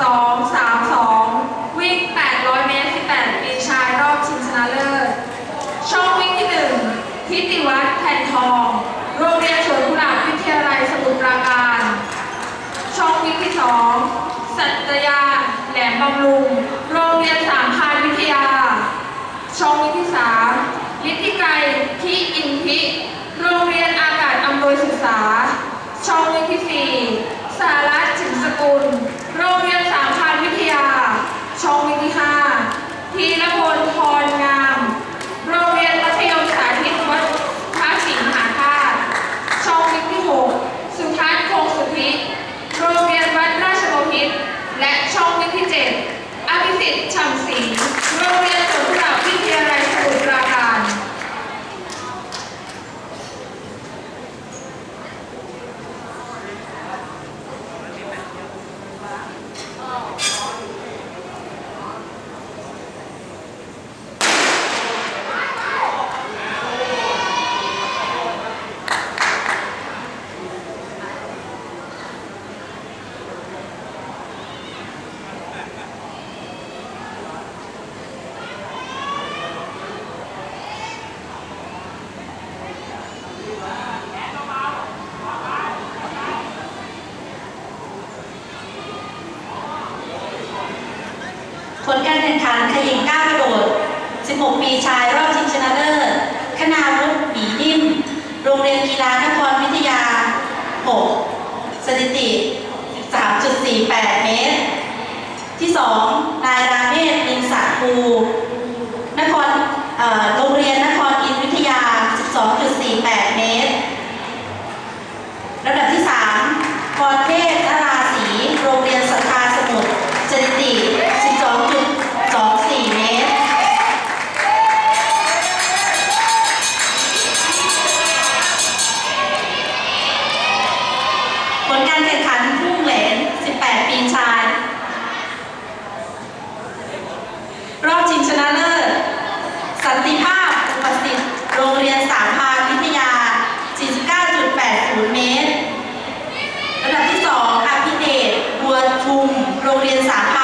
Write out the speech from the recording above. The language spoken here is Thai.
2 3 2 วิ่ง 800 เมตร 18 ปีชายรอบชิงชนะเลิศ ช่องวิ่งที่ 1 ทิติวัฒน์แผ่นทอง โรงเรียนสวนกุหลาบวิทยาลัยสมุทรปราการ ช่องวิ่งที่ 2 สัตยา แหลมบำรุง โรงเรียนสามพานวิทยา ช่องวิ่งที่ 3 ลิทธิไกรที่อินทิ โรงเรียนอากาศอำนวยศึกษา ช่องวิ่งที่ 4 สารัตน์ฉิมสกุล โรงเรียนสามพรานวิทยา ช่องวิ่งที่ 5 ทีละพลพรงาม โรงเรียนมัธยมสาธิตวัดพระศรีมหาธาตุ ช่องวิ่งที่ 6 สุทัศน์คงสุทธิ โรงเรียนวัดราชบพิตรและช่องวิ่ง ที่ 7 อภิสิทธิ์ช่ำศรี โรงเรียนสวนกุหลาบวิทยาลัยสมุทรปราการ ผลการแข่งขันขยิงก้าวกระโดด 16 ปีชายรอบชิงชนะเลิศคณาวุฒิหมีนิ่ม โรงเรียนกีฬานครวิทยา 6 สถิติ 3.48 เมตร ที่ 2 นายราเมศนินสาคู ชุม โรงเรียนสาขา